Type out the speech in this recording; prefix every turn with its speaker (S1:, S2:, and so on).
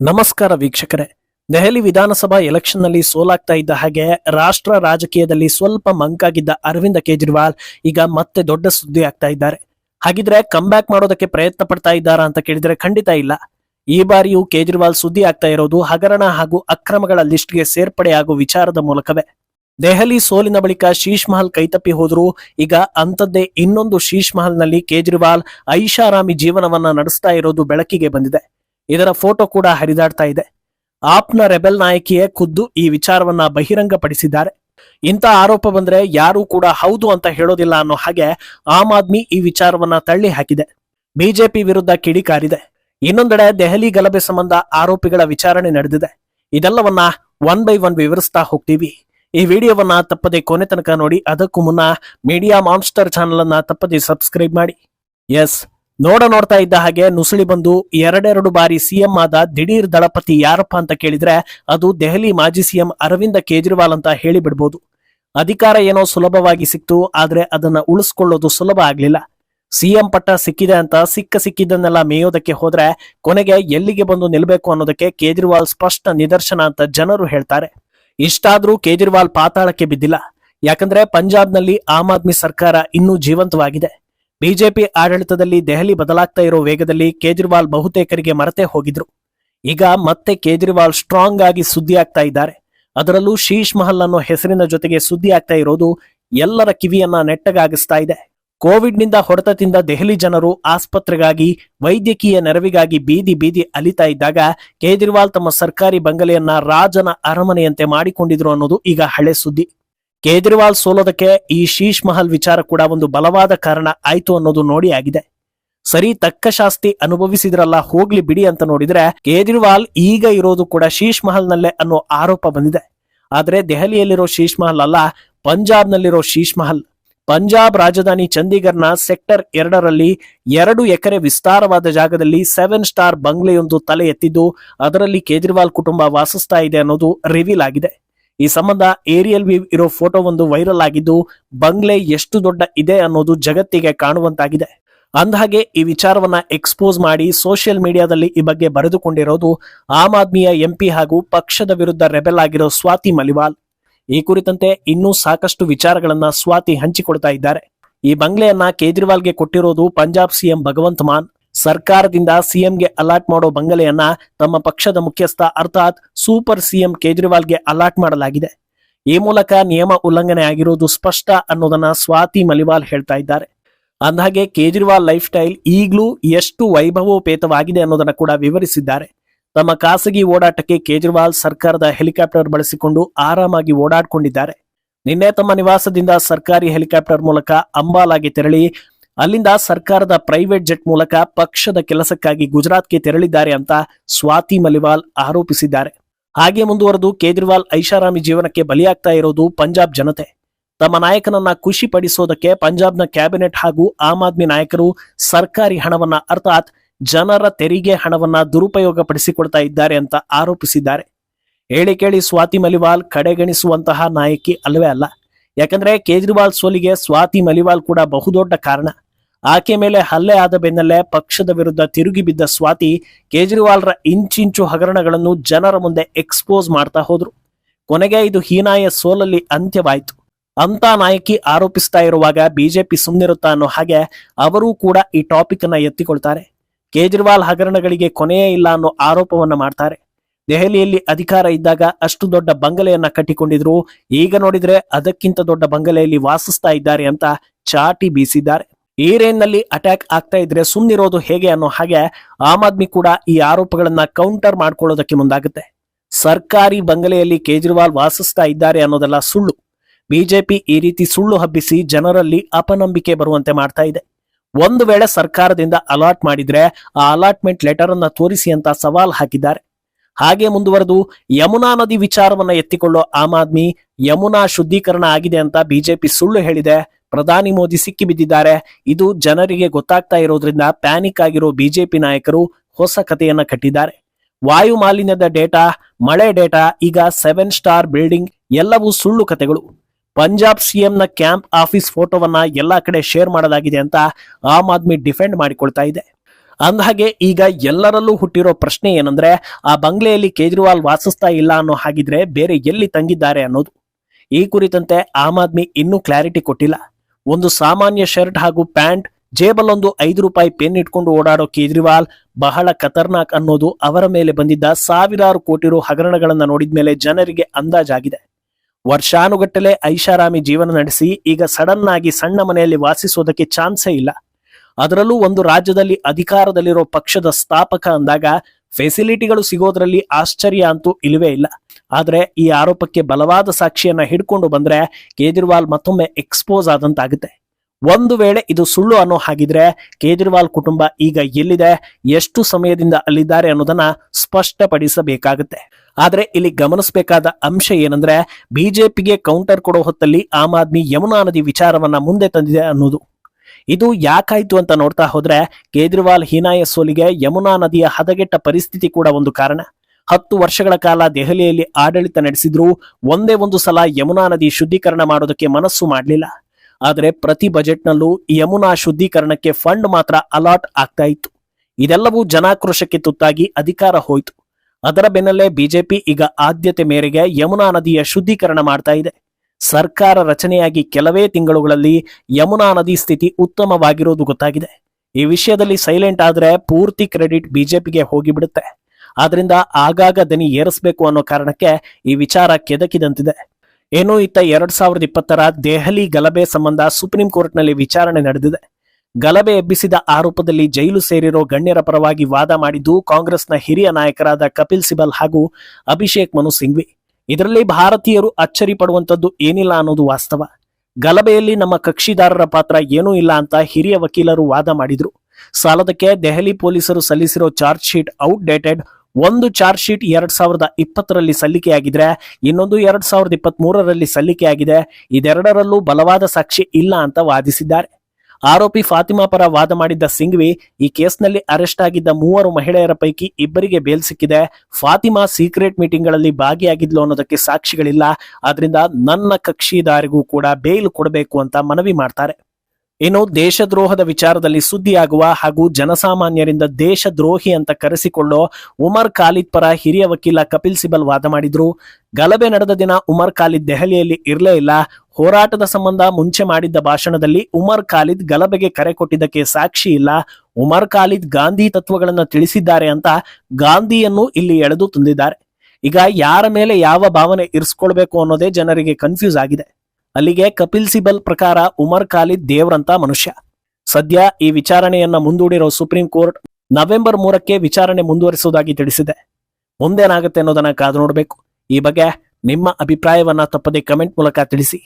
S1: ನಮಸ್ಕಾರ ವೀಕ್ಷಕರೇ. ದೆಹಲಿ ವಿಧಾನಸಭಾ ಎಲೆಕ್ಷನ್ನಲ್ಲಿ ಸೋಲಾಗ್ತಾ ಇದ್ದ ಹಾಗೆ ರಾಷ್ಟ್ರ ರಾಜಕೀಯದಲ್ಲಿ ಸ್ವಲ್ಪ ಮಂಕಾಗಿದ್ದ ಅರವಿಂದ ಕೇಜ್ರಿವಾಲ್ ಈಗ ಮತ್ತೆ ದೊಡ್ಡ ಸುದ್ದಿ ಆಗ್ತಾ ಇದ್ದಾರೆ. ಹಾಗಿದ್ರೆ ಕಮ್ ಬ್ಯಾಕ್ ಮಾಡೋದಕ್ಕೆ ಪ್ರಯತ್ನ ಪಡ್ತಾ ಇದ್ದಾರಾ ಅಂತ ಕೇಳಿದ್ರೆ ಖಂಡಿತ ಇಲ್ಲ. ಈ ಬಾರಿಯೂ ಕೇಜ್ರಿವಾಲ್ ಸುದ್ದಿ ಆಗ್ತಾ ಇರೋದು ಹಗರಣ ಹಾಗೂ ಅಕ್ರಮಗಳ ಲಿಸ್ಟ್ಗೆ ಸೇರ್ಪಡೆಯಾಗುವ ವಿಚಾರದ ಮೂಲಕವೇ. ದೆಹಲಿ ಸೋಲಿನ ಬಳಿಕ ಶೀಶ್ ಮಹಲ್ ಕೈತಪ್ಪಿ ಹೋದ್ರು. ಈಗ ಅಂಥದ್ದೇ ಇನ್ನೊಂದು ಶೀಶ್ ಮಹಲ್ನಲ್ಲಿ ಕೇಜ್ರಿವಾಲ್ ಐಷಾರಾಮಿ ಜೀವನವನ್ನ ನಡೆಸ್ತಾ ಇರೋದು ಬೆಳಕಿಗೆ ಬಂದಿದೆ. ಇದರ ಫೋಟೋ ಕೂಡ ಹರಿದಾಡ್ತಾ ಇದೆ. ಆಪ್ನ ರೆಬೆಲ್ ನಾಯಕಿಯೇ ಖುದ್ದು ಈ ವಿಚಾರವನ್ನ ಬಹಿರಂಗಪಡಿಸಿದ್ದಾರೆ. ಇಂಥ ಆರೋಪ ಬಂದ್ರೆ ಯಾರೂ ಕೂಡ ಹೌದು ಅಂತ ಹೇಳೋದಿಲ್ಲ ಅನ್ನೋ ಹಾಗೆ ಆಮ್ ಆದ್ಮಿ ಈ ವಿಚಾರವನ್ನ ತಳ್ಳಿ ಹಾಕಿದೆ. ಬಿಜೆಪಿ ವಿರುದ್ಧ ಕಿಡಿಕಾರಿದೆ. ಇನ್ನೊಂದೆಡೆ ದೆಹಲಿ ಗಲಭೆ ಸಂಬಂಧ ಆರೋಪಿಗಳ ವಿಚಾರಣೆ ನಡೆದಿದೆ. ಇದೆಲ್ಲವನ್ನ ಒನ್ ಬೈ ಒನ್ ವಿವರಿಸ್ತಾ ಹೋಗ್ತೀವಿ. ಈ ವಿಡಿಯೋವನ್ನ ತಪ್ಪದೆ ಕೊನೆ ತನಕ ನೋಡಿ, ಅದಕ್ಕೂ ಮುನ್ನ ಮೀಡಿಯಾ ಮಾನ್ಸ್ಟರ್ ಚಾನಲ್ ಅನ್ನ ತಪ್ಪದೆ ಸಬ್ಸ್ಕ್ರೈಬ್ ಮಾಡಿ. ಎಸ್. ನೋಡ ನೋಡ್ತಾ ಇದ್ದ ಹಾಗೆ ನುಸುಳಿ ಬಂದು ಎರಡೆರಡು ಬಾರಿ ಸಿಎಂ ಆದ ದಿಢೀರ್ ದಳಪತಿ ಯಾರಪ್ಪ ಅಂತ ಕೇಳಿದ್ರೆ ಅದು ದೆಹಲಿ ಮಾಜಿ ಸಿಎಂ ಅರವಿಂದ ಕೇಜ್ರಿವಾಲ್ ಅಂತ ಹೇಳಿ ಬಿಡ್ಬೋದು ಅಧಿಕಾರ ಏನೋ ಸುಲಭವಾಗಿ ಸಿಕ್ತು, ಆದ್ರೆ ಅದನ್ನ ಉಳಿಸ್ಕೊಳ್ಳೋದು ಸುಲಭ ಆಗ್ಲಿಲ್ಲ. ಸಿಎಂ ಪಟ್ಟ ಸಿಕ್ಕಿದೆ ಅಂತ ಸಿಕ್ಕ ಸಿಕ್ಕಿದ್ದನ್ನೆಲ್ಲ ಮೇಯೋದಕ್ಕೆ ಹೋದ್ರೆ ಕೊನೆಗೆ ಎಲ್ಲಿಗೆ ಬಂದು ನಿಲ್ಬೇಕು ಅನ್ನೋದಕ್ಕೆ ಕೇಜ್ರಿವಾಲ್ ಸ್ಪಷ್ಟ ನಿದರ್ಶನ ಅಂತ ಜನರು ಹೇಳ್ತಾರೆ. ಇಷ್ಟಾದ್ರೂ ಕೇಜ್ರಿವಾಲ್ ಪಾತಾಳಕ್ಕೆ ಬಿದ್ದಿಲ್ಲ. ಯಾಕಂದ್ರೆ ಪಂಜಾಬ್ನಲ್ಲಿ ಆಮ್ ಆದ್ಮಿ ಸರ್ಕಾರ ಇನ್ನೂ ಜೀವಂತವಾಗಿದೆ. ಬಿಜೆಪಿ ಆಡಳಿತದಲ್ಲಿ ದೆಹಲಿ ಬದಲಾಗ್ತಾ ಇರೋ ವೇಗದಲ್ಲಿ ಕೇಜ್ರಿವಾಲ್ ಬಹುತೇಕರಿಗೆ ಮರತೆ ಹೋಗಿದ್ರು. ಈಗ ಮತ್ತೆ ಕೇಜ್ರಿವಾಲ್ ಸ್ಟ್ರಾಂಗ್ ಆಗಿ ಸುದ್ದಿ ಆಗ್ತಾ ಇದ್ದಾರೆ. ಅದರಲ್ಲೂ ಶೀಶ್ ಮಹಲ್ ಅನ್ನೋ ಹೆಸರಿನ ಜೊತೆಗೆ ಸುದ್ದಿ ಆಗ್ತಾ ಇರೋದು ಎಲ್ಲರ ಕಿವಿಯನ್ನ ನೆಟ್ಟಗಾಗಿಸ್ತಾ ಇದೆ. ಕೋವಿಡ್ನಿಂದ ಹೊರತ ತಿಂದ ದೆಹಲಿ ಜನರು ಆಸ್ಪತ್ರೆಗಾಗಿ, ವೈದ್ಯಕೀಯ ನೆರವಿಗಾಗಿ ಬೀದಿ ಬೀದಿ ಅಲಿತಾ ಇದ್ದಾಗ ಕೇಜ್ರಿವಾಲ್ ತಮ್ಮ ಸರ್ಕಾರಿ ಬಂಗಲೆಯನ್ನ ರಾಜನ ಅರಮನೆಯಂತೆ ಮಾಡಿಕೊಂಡಿದ್ರು ಅನ್ನೋದು ಈಗ ಹಳೆ ಸುದ್ದಿ. ಕೇಜ್ರಿವಾಲ್ ಸೋಲೋದಕ್ಕೆ ಈ ಶೀಶ್ ಮಹಲ್ ವಿಚಾರ ಕೂಡ ಒಂದು ಬಲವಾದ ಕಾರಣ ಆಯ್ತು ಅನ್ನೋದು ನೋಡಿ ಆಗಿದೆ. ಸರಿ, ತಕ್ಕ ಶಾಸ್ತಿ ಅನುಭವಿಸಿದ್ರಲ್ಲ, ಹೋಗ್ಲಿ ಬಿಡಿ ಅಂತ ನೋಡಿದ್ರೆ ಕೇಜ್ರಿವಾಲ್ ಈಗ ಇರೋದು ಕೂಡ ಶೀಶ್ ಮಹಲ್ ನಲ್ಲೇ ಅನ್ನೋ ಆರೋಪ ಬಂದಿದೆ. ಆದ್ರೆ ದೆಹಲಿಯಲ್ಲಿರೋ ಶೀಶ್ ಮಹಲ್ ಅಲ್ಲ, ಪಂಜಾಬ್ನಲ್ಲಿರೋ ಶೀಶ್ ಮಹಲ್. ಪಂಜಾಬ್ ರಾಜಧಾನಿ ಚಂಡೀಗರ್ನ ಸೆಕ್ಟರ್ ಎರಡರಲ್ಲಿ ಎರಡು ಎಕರೆ ವಿಸ್ತಾರವಾದ ಜಾಗದಲ್ಲಿ ಸೆವೆನ್ ಸ್ಟಾರ್ ಬಂಗ್ಲೆಯೊಂದು ತಲೆ ಎತ್ತಿದ್ದು, ಅದರಲ್ಲಿ ಕೇಜ್ರಿವಾಲ್ ಕುಟುಂಬ ವಾಸಿಸ್ತಾ ಇದೆ ಅನ್ನೋದು ರಿವೀಲ್ ಆಗಿದೆ. ಈ ಸಂಬಂಧ ಏರಿಯಲ್ ವ್ಯೂ ಇರೋ ಫೋಟೋ ಒಂದು ವೈರಲ್ ಆಗಿದ್ದು, ಬಂಗ್ಲೆ ಎಷ್ಟು ದೊಡ್ಡ ಇದೆ ಅನ್ನೋದು ಜಗತ್ತಿಗೆ ಕಾಣುವಂತಾಗಿದೆ. ಅಂದಹಾಗೆ ಈ ವಿಚಾರವನ್ನ ಎಕ್ಸ್ಪೋಸ್ ಮಾಡಿ ಸೋಷಿಯಲ್ ಮೀಡಿಯಾದಲ್ಲಿ ಈ ಬಗ್ಗೆ ಬರೆದುಕೊಂಡಿರೋದು ಆಮ್ ಆದ್ಮಿಯ ಎಂಪಿ ಹಾಗೂ ಪಕ್ಷದ ವಿರುದ್ಧ ರೆಬೆಲ್ ಆಗಿರೋ ಸ್ವಾತಿ ಮಲಿವಾಲ್. ಈ ಕುರಿತಂತೆ ಇನ್ನೂ ಸಾಕಷ್ಟು ವಿಚಾರಗಳನ್ನ ಸ್ವಾತಿ ಹಂಚಿಕೊಳ್ತಾ ಇದ್ದಾರೆ. ಈ ಬಂಗ್ಲೆಯನ್ನ ಕೇಜ್ರಿವಾಲ್ಗೆ ಕೊಟ್ಟಿರೋದು ಪಂಜಾಬ್ ಸಿಎಂ ಭಗವಂತ್ ಮಾನ್. ಸರ್ಕಾರದಿಂದ ಸಿಎಂಗೆ ಅಲಾಟ್ ಮಾಡೋ ಬಂಗಲೆಯನ್ನ ತಮ್ಮ ಪಕ್ಷದ ಮುಖ್ಯಸ್ಥ ಅರ್ಥಾತ್ ಸೂಪರ್ ಸಿಎಂ ಕೇಜ್ರಿವಾಲ್ಗೆ ಅಲಾಟ್ ಮಾಡಲಾಗಿದೆ. ಈ ಮೂಲಕ ನಿಯಮ ಉಲ್ಲಂಘನೆ ಆಗಿರೋದು ಸ್ಪಷ್ಟ ಅನ್ನೋದನ್ನ ಸ್ವಾತಿ ಮಲಿವಾಲ್ ಹೇಳ್ತಾ ಇದ್ದಾರೆ. ಅಂದಹಾಗೆ ಕೇಜ್ರಿವಾಲ್ ಲೈಫ್ ಸ್ಟೈಲ್ ಈಗಲೂ ಎಷ್ಟು ವೈಭವೋಪೇತವಾಗಿದೆ ಅನ್ನೋದನ್ನ ಕೂಡ ವಿವರಿಸಿದ್ದಾರೆ. ತಮ್ಮ ಖಾಸಗಿ ಓಡಾಟಕ್ಕೆ ಕೇಜ್ರಿವಾಲ್ ಸರ್ಕಾರದ ಹೆಲಿಕಾಪ್ಟರ್ ಬಳಸಿಕೊಂಡು ಆರಾಮಾಗಿ ಓಡಾಡ್ಕೊಂಡಿದ್ದಾರೆ. ನಿನ್ನೆ ತಮ್ಮ ನಿವಾಸದಿಂದ ಸರ್ಕಾರಿ ಹೆಲಿಕಾಪ್ಟರ್ ಮೂಲಕ ಅಂಬಾಲಾಗೆ ತೆರಳಿ ಅಲ್ಲಿಂದ ಸರ್ಕಾರದ ಪ್ರೈವೇಟ್ ಜೆಟ್ ಮೂಲಕ ಪಕ್ಷದ ಕೆಲಸಕ್ಕಾಗಿ ಗುಜರಾತ್ಗೆ ತೆರಳಿದ್ದಾರೆ ಅಂತ ಸ್ವಾತಿ ಮಲಿವಾಲ್ ಆರೋಪಿಸಿದ್ದಾರೆ. ಹಾಗೆ ಮುಂದುವರೆದು ಕೇಜ್ರಿವಾಲ್ ಐಷಾರಾಮಿ ಜೀವನಕ್ಕೆ ಬಲಿಯಾಗ್ತಾ ಇರೋದು ಪಂಜಾಬ್ ಜನತೆ. ತಮ್ಮ ನಾಯಕನನ್ನ ಖುಷಿ ಪಡಿಸೋದಕ್ಕೆ ಪಂಜಾಬ್ನ ಕ್ಯಾಬಿನೆಟ್ ಹಾಗೂ ಆಮ್ ಆದ್ಮಿ ನಾಯಕರು ಸರ್ಕಾರಿ ಹಣವನ್ನ ಅರ್ಥಾತ್ ಜನರ ತೆರಿಗೆ ಹಣವನ್ನ ದುರುಪಯೋಗ ಪಡಿಸಿಕೊಳ್ತಾ ಇದ್ದಾರೆ ಅಂತ ಆರೋಪಿಸಿದ್ದಾರೆ. ಹೇಳಿ ಕೇಳಿ ಸ್ವಾತಿ ಮಲಿವಾಲ್ ಕಡೆಗಣಿಸುವಂತಹ ನಾಯಕಿ ಅಲ್ಲವೇ ಅಲ್ಲ. ಯಾಕಂದ್ರೆ ಕೇಜ್ರಿವಾಲ್ ಸೋಲಿಗೆ ಸ್ವಾತಿ ಮಲಿವಾಲ್ ಕೂಡ ಬಹುದೊಡ್ಡ ಕಾರಣ. ಆಕೆ ಮೇಲೆ ಹಲ್ಲೆ ಆದ ಬೆನ್ನಲ್ಲೇ ಪಕ್ಷದ ವಿರುದ್ಧ ತಿರುಗಿ ಬಿದ್ದ ಸ್ವಾತಿ ಕೇಜ್ರಿವಾಲ್ರ ಇಂಚಿಂಚು ಹಗರಣಗಳನ್ನು ಜನರ ಮುಂದೆ ಎಕ್ಸ್ಪೋಸ್ ಮಾಡ್ತಾ ಹೋದ್ರು. ಕೊನೆಗೆ ಇದು ಹೀನಾಯ ಸೋಲಲ್ಲಿ ಅಂತ್ಯವಾಯಿತು. ಅಂತ ನಾಯಕಿ ಆರೋಪಿಸ್ತಾ ಇರುವಾಗ ಬಿಜೆಪಿ ಸುಮ್ಮನಿರುತ್ತಾ ಅನ್ನೋ ಹಾಗೆ ಅವರೂ ಕೂಡ ಈ ಟಾಪಿಕ್ ಅನ್ನ ಎತ್ತಿಕೊಳ್ತಾರೆ. ಕೇಜ್ರಿವಾಲ್ ಹಗರಣಗಳಿಗೆ ಕೊನೆಯೇ ಇಲ್ಲ ಅನ್ನೋ ಆರೋಪವನ್ನ ಮಾಡ್ತಾರೆ. ದೆಹಲಿಯಲ್ಲಿ ಅಧಿಕಾರ ಇದ್ದಾಗ ಅಷ್ಟು ದೊಡ್ಡ ಬಂಗಲೆಯನ್ನ ಕಟ್ಟಿಕೊಂಡಿದ್ರು. ಈಗ ನೋಡಿದ್ರೆ ಅದಕ್ಕಿಂತ ದೊಡ್ಡ ಬಂಗಲೆಯಲ್ಲಿ ವಾಸಿಸ್ತಾ ಇದ್ದಾರೆ ಅಂತ ಚಾಟಿ ಬೀಸಿದ್ದಾರೆ. ಈ ರೇನ್ನಲ್ಲಿ ಅಟ್ಯಾಕ್ ಆಗ್ತಾ ಇದ್ರೆ ಸುಮ್ನಿರೋದು ಹೇಗೆ ಅನ್ನೋ ಹಾಗೆ ಆಮ್ ಆದ್ಮಿ ಕೂಡ ಈ ಆರೋಪಗಳನ್ನ ಕೌಂಟರ್ ಮಾಡ್ಕೊಳ್ಳೋದಕ್ಕೆ ಮುಂದಾಗುತ್ತೆ. ಸರ್ಕಾರಿ ಬಂಗಲೆಯಲ್ಲಿ ಕೇಜ್ರಿವಾಲ್ ವಾಸಿಸ್ತಾ ಇದ್ದಾರೆ ಅನ್ನೋದೆಲ್ಲ ಸುಳ್ಳು. ಬಿಜೆಪಿ ಈ ರೀತಿ ಸುಳ್ಳು ಹಬ್ಬಿಸಿ ಜನರಲ್ಲಿ ಅಪನಂಬಿಕೆ ಬರುವಂತೆ ಮಾಡ್ತಾ ಇದೆ. ಒಂದು ವೇಳೆ ಸರ್ಕಾರದಿಂದ ಅಲಾಟ್ ಮಾಡಿದ್ರೆ ಆ ಅಲಾಟ್ಮೆಂಟ್ ಲೆಟರ್ ಅನ್ನ ತೋರಿಸಿ ಅಂತ ಸವಾಲ್ ಹಾಕಿದ್ದಾರೆ. ಹಾಗೆ ಮುಂದುವರೆದು ಯಮುನಾ ನದಿ ವಿಚಾರವನ್ನ ಎತ್ತಿಕೊಳ್ಳೋ ಆಮ್ ಆದ್ಮಿ ಯಮುನಾ ಶುದ್ಧೀಕರಣ ಆಗಿದೆ ಅಂತ ಬಿಜೆಪಿ ಸುಳ್ಳು ಹೇಳಿದೆ. ಪ್ರಧಾನಿ ಮೋದಿ ಸಿಕ್ಕಿಬಿದ್ದಿದ್ದಾರೆ. ಇದು ಜನರಿಗೆ ಗೊತ್ತಾಗ್ತಾ ಇರೋದ್ರಿಂದ ಪ್ಯಾನಿಕ್ ಆಗಿರೋ ಬಿಜೆಪಿ ನಾಯಕರು ಹೊಸ ಕಥೆಯನ್ನ ಕಟ್ಟಿದ್ದಾರೆ. ವಾಯು ಮಾಲಿನ್ಯದ ಡೇಟಾ, ಮಳೆ ಡೇಟಾ, ಈಗ ಸೆವೆನ್ ಸ್ಟಾರ್ ಬಿಲ್ಡಿಂಗ್, ಎಲ್ಲವೂ ಸುಳ್ಳು ಕಥೆಗಳು. ಪಂಜಾಬ್ ಸಿಎಂನ ಕ್ಯಾಂಪ್ ಆಫೀಸ್ ಫೋಟೋವನ್ನ ಎಲ್ಲಾ ಕಡೆ ಶೇರ್ ಮಾಡಲಾಗಿದೆ ಅಂತ ಆಮ್ ಆದ್ಮಿ ಡಿಫೆಂಡ್ ಮಾಡಿಕೊಳ್ತಾ ಇದೆ. ಅಂದಹಾಗೆ, ಈಗ ಎಲ್ಲರಲ್ಲೂ ಹುಟ್ಟಿರೋ ಪ್ರಶ್ನೆ ಏನಂದ್ರೆ, ಆ ಬಂಗ್ಲೆಯಲ್ಲಿ ಕೇಜ್ರಿವಾಲ್ ವಾಸಿಸ್ತಾ ಇಲ್ಲ ಅನ್ನೋ ಹಾಗಿದ್ರೆ ಬೇರೆ ಎಲ್ಲಿ ತಂಗಿದ್ದಾರೆ ಅನ್ನೋದು. ಈ ಕುರಿತಂತೆ ಆಮ್ ಆದ್ಮಿ ಇನ್ನೂ ಕ್ಲಾರಿಟಿ ಕೊಟ್ಟಿಲ್ಲ. ಒಂದು ಸಾಮಾನ್ಯ ಶರ್ಟ್ ಹಾಗೂ ಪ್ಯಾಂಟ್, ಜೇಬಲ್ಲೊಂದು ಐದು ರೂಪಾಯಿ ಪೆನ್ ಇಟ್ಕೊಂಡು ಓಡಾಡೋ ಕೇಜ್ರಿವಾಲ್ ಬಹಳ ಖತರ್ನಾಕ್ ಅನ್ನೋದು ಅವರ ಮೇಲೆ ಬಂದಿದ್ದ ಸಾವಿರಾರು ಕೋಟಿ ರು ಹಗರಣಗಳನ್ನ ನೋಡಿದ್ಮೇಲೆ ಜನರಿಗೆ ಅಂದಾಜಾಗಿದೆ. ವರ್ಷಾನುಗಟ್ಟಲೆ ಐಷಾರಾಮಿ ಜೀವನ ನಡೆಸಿ, ಈಗ ಸಡನ್ ಆಗಿ ಸಣ್ಣ ಮನೆಯಲ್ಲಿ ವಾಸಿಸೋದಕ್ಕೆ ಚಾನ್ಸೇ ಇಲ್ಲ. ಅದರಲ್ಲೂ ಒಂದು ರಾಜ್ಯದಲ್ಲಿ ಅಧಿಕಾರದಲ್ಲಿರೋ ಪಕ್ಷದ ಸ್ಥಾಪಕ ಅಂದಾಗ, ಫೆಸಿಲಿಟಿಗಳು ಸಿಗೋದ್ರಲ್ಲಿ ಆಶ್ಚರ್ಯ ಅಂತೂ ಇಲ್ಲವೇ ಇಲ್ಲ. ಆದ್ರೆ ಈ ಆರೋಪಕ್ಕೆ ಬಲವಾದ ಸಾಕ್ಷಿಯನ್ನ ಹಿಡ್ಕೊಂಡು ಬಂದ್ರೆ ಕೇಜ್ರಿವಾಲ್ ಮತ್ತೊಮ್ಮೆ ಎಕ್ಸ್ಪೋಸ್ ಆದಂತಾಗುತ್ತೆ. ಒಂದು ವೇಳೆ ಇದು ಸುಳ್ಳು ಅನ್ನೋ ಹಾಗಿದ್ರೆ ಕೇಜ್ರಿವಾಲ್ ಕುಟುಂಬ ಈಗ ಎಲ್ಲಿದೆ, ಎಷ್ಟು ಸಮಯದಿಂದ ಅಲ್ಲಿದ್ದಾರೆ ಅನ್ನೋದನ್ನ ಸ್ಪಷ್ಟಪಡಿಸಬೇಕಾಗುತ್ತೆ. ಆದ್ರೆ ಇಲ್ಲಿ ಗಮನಿಸಬೇಕಾದ ಅಂಶ ಏನಂದ್ರೆ ಬಿಜೆಪಿಗೆ ಕೌಂಟರ್ ಕೊಡೋ ಹೊತ್ತಲ್ಲಿ ಆಮ್ ಆದ್ಮಿ ಯಮುನಾ ನದಿ ವಿಚಾರವನ್ನ ಮುಂದೆ ತಂದಿದೆ ಅನ್ನೋದು. ಇದು ಯಾಕಾಯ್ತು ಅಂತ ನೋಡ್ತಾ ಹೋದ್ರೆ ಕೇಜ್ರಿವಾಲ್ ಹೀನಾಯ ಸೋಲಿಗೆ ಯಮುನಾ ನದಿಯ ಹದಗೆಟ್ಟ ಪರಿಸ್ಥಿತಿ ಕೂಡ ಒಂದು ಕಾರಣ. ಹತ್ತು ವರ್ಷಗಳ ಕಾಲ ದೆಹಲಿಯಲ್ಲಿ ಆಡಳಿತ ನಡೆಸಿದ್ರು. ಒಂದೇ ಒಂದು ಸಲ ಯಮುನಾ ನದಿ ಶುದ್ಧೀಕರಣ ಮಾಡೋದಕ್ಕೆ ಮನಸ್ಸು ಮಾಡಲಿಲ್ಲ. ಆದರೆ ಪ್ರತಿ ಬಜೆಟ್ನಲ್ಲೂ ಯಮುನಾ ಶುದ್ಧೀಕರಣಕ್ಕೆ ಫಂಡ್ ಮಾತ್ರ ಅಲಾಟ್ ಆಗ್ತಾ ಇತ್ತು. ಇದೆಲ್ಲವೂ ಜನಾಕ್ರೋಶಕ್ಕೆ ತುತ್ತಾಗಿ ಅಧಿಕಾರ ಹೋಯಿತು. ಅದರ ಬೆನ್ನಲ್ಲೇ ಬಿಜೆಪಿ ಈಗ ಆದ್ಯತೆ ಮೇರೆಗೆ ಯಮುನಾ ನದಿಯ ಶುದ್ಧೀಕರಣ ಮಾಡ್ತಾ ಇದೆ. ಸರ್ಕಾರ ರಚನೆಯಾಗಿ ಕೆಲವೇ ತಿಂಗಳುಗಳಲ್ಲಿ ಯಮುನಾ ನದಿ ಸ್ಥಿತಿ ಉತ್ತಮವಾಗಿರೋದು ಗೊತ್ತಾಗಿದೆ. ಈ ವಿಷಯದಲ್ಲಿ ಸೈಲೆಂಟ್ ಆದ್ರೆ ಪೂರ್ತಿ ಕ್ರೆಡಿಟ್ ಬಿಜೆಪಿಗೆ ಹೋಗಿಬಿಡುತ್ತೆ. ಆದ್ರಿಂದ ಆಗಾಗ ದನಿ ಏರಿಸಬೇಕು ಅನ್ನೋ ಕಾರಣಕ್ಕೆ ಈ ವಿಚಾರ ಕೆದಕಿದಂತಿದೆ. ಏನೋ ಇತ್ತ ಎರಡ್ ಸಾವಿರದ ಇಪ್ಪತ್ತರ ದೆಹಲಿ ಗಲಭೆ ಸಂಬಂಧ ಸುಪ್ರೀಂ ಕೋರ್ಟ್ನಲ್ಲಿ ವಿಚಾರಣೆ ನಡೆದಿದೆ. ಗಲಭೆ ಎಬ್ಬಿಸಿದ ಆರೋಪದಲ್ಲಿ ಜೈಲು ಸೇರಿರೋ ಗಣ್ಯರ ಪರವಾಗಿ ವಾದ ಮಾಡಿದ್ದು ಕಾಂಗ್ರೆಸ್ನ ಹಿರಿಯ ನಾಯಕರಾದ ಕಪಿಲ್ ಸಿಬಲ್ ಹಾಗೂ ಅಭಿಷೇಕ್ ಮನು ಸಿಂಘ್ವಿ. ಇದರಲ್ಲಿ ಭಾರತೀಯರು ಅಚ್ಚರಿ ಪಡುವಂಥದ್ದು ಏನಿಲ್ಲ ಅನ್ನೋದು ವಾಸ್ತವ. ಗಲಭೆಯಲ್ಲಿ ನಮ್ಮ ಕಕ್ಷಿದಾರರ ಪಾತ್ರ ಏನೂ ಇಲ್ಲ ಅಂತ ಹಿರಿಯ ವಕೀಲರು ವಾದ ಮಾಡಿದ್ರು. ಸಾಲದಕ್ಕೆ ದೆಹಲಿ ಪೊಲೀಸರು ಸಲ್ಲಿಸಿರೋ ಚಾರ್ಜ್ ಶೀಟ್ ಔಟ್ಡೇಟೆಡ್ ಒಂದು ಚಾರ್ಜ್ ಶೀಟ್ ಎರಡ್ ಸಾವಿರದ ಇಪ್ಪತ್ತರಲ್ಲಿ ಸಲ್ಲಿಕೆಯಾಗಿದ್ರೆ, ಇನ್ನೊಂದು ಎರಡ್ ಸಾವಿರದ ಇಪ್ಪತ್ತ್ ಮೂರರಲ್ಲಿ ಸಲ್ಲಿಕೆಯಾಗಿದೆ. ಇದೆರಡರಲ್ಲೂ ಬಲವಾದ ಸಾಕ್ಷಿ ಇಲ್ಲ ಅಂತ ವಾದಿಸಿದ್ದಾರೆ. ಆರೋಪಿ ಫಾತಿಮಾ ಪರ ವಾದ ಮಾಡಿದ್ದ ಸಿಂಘ್ವಿ, ಈ ಕೇಸ್ನಲ್ಲಿ ಅರೆಸ್ಟ್ ಆಗಿದ್ದ ಮೂವರು ಮಹಿಳೆಯರ ಪೈಕಿ ಇಬ್ಬರಿಗೆ ಬೇಲ್ ಸಿಕ್ಕಿದೆ. ಫಾತಿಮಾ ಸೀಕ್ರೆಟ್ ಮೀಟಿಂಗ್ಗಳಲ್ಲಿ ಭಾಗಿಯಾಗಿದ್ಲು ಅನ್ನೋದಕ್ಕೆ ಸಾಕ್ಷಿಗಳಿಲ್ಲ. ಆದ್ರಿಂದ ನನ್ನ ಕಕ್ಷಿದಾರಿಗೂ ಕೂಡ ಬೇಲ್ ಕೊಡಬೇಕು ಅಂತ ಮನವಿ ಮಾಡ್ತಾರೆ. ಇನ್ನು ದೇಶದ್ರೋಹದ ವಿಚಾರದಲ್ಲಿ ಸುದ್ದಿಯಾಗುವ ಹಾಗೂ ಜನಸಾಮಾನ್ಯರಿಂದ ದೇಶದ್ರೋಹಿ ಅಂತ ಕರೆಸಿಕೊಳ್ಳೋ ಉಮರ್ ಖಾಲಿದ್ ಪರ ಹಿರಿಯ ವಕೀಲ ಕಪಿಲ್ ಸಿಬಲ್ ವಾದ ಮಾಡಿದ್ರು. ಗಲಭೆ ನಡೆದ ದಿನ ಉಮರ್ ಖಾಲಿದ್ ದೆಹಲಿಯಲ್ಲಿ ಇರಲೇ ಇಲ್ಲ. ಹೋರಾಟದ ಸಂಬಂಧ ಮುಂಚೆ ಮಾಡಿದ್ದ ಭಾಷಣದಲ್ಲಿ ಉಮರ್ ಖಾಲಿದ್ ಗಲಭೆಗೆ ಕರೆ ಕೊಟ್ಟಿದ್ದಕ್ಕೆ ಸಾಕ್ಷಿ ಇಲ್ಲ. ಉಮರ್ ಖಾಲಿದ್ ಗಾಂಧಿ ತತ್ವಗಳನ್ನು ತಿಳಿಸಿದ್ದಾರೆ ಅಂತ ಗಾಂಧಿಯನ್ನು ಇಲ್ಲಿ ಎಳೆದು ತಂದಿದ್ದಾರೆ ಈಗ ಯಾರ ಮೇಲೆ ಯಾವ ಭಾವನೆ ಇರಿಸ್ಕೊಳ್ಬೇಕು ಅನ್ನೋದೇ ಜನರಿಗೆ ಕನ್ಫ್ಯೂಸ್ ಆಗಿದೆ. ಅಲ್ಲಿಗೆ ಕಪಿಲ್ ಸಿಬಲ್ ಪ್ರಕಾರ ಉಮರ್ ಖಾಲಿದ್ ದೇವ್ರಂತ ಮನುಷ್ಯ. ಸದ್ಯ ಈ ವಿಚಾರಣೆಯನ್ನ ಮುಂದೂಡಿರೋ ಸುಪ್ರೀಂ ಕೋರ್ಟ್ ನವೆಂಬರ್ ಮೂರಕ್ಕೆ ವಿಚಾರಣೆ ಮುಂದುವರಿಸುವುದಾಗಿ ತಿಳಿಸಿದೆ. ಮುಂದೇನಾಗುತ್ತೆ ಅನ್ನೋದನ್ನ ಕಾದು ನೋಡಬೇಕು. ಈ ಬಗ್ಗೆ ನಿಮ್ಮ ಅಭಿಪ್ರಾಯವನ್ನ ತಪ್ಪದೆ ಕಮೆಂಟ್ ಮೂಲಕ ತಿಳಿಸಿ.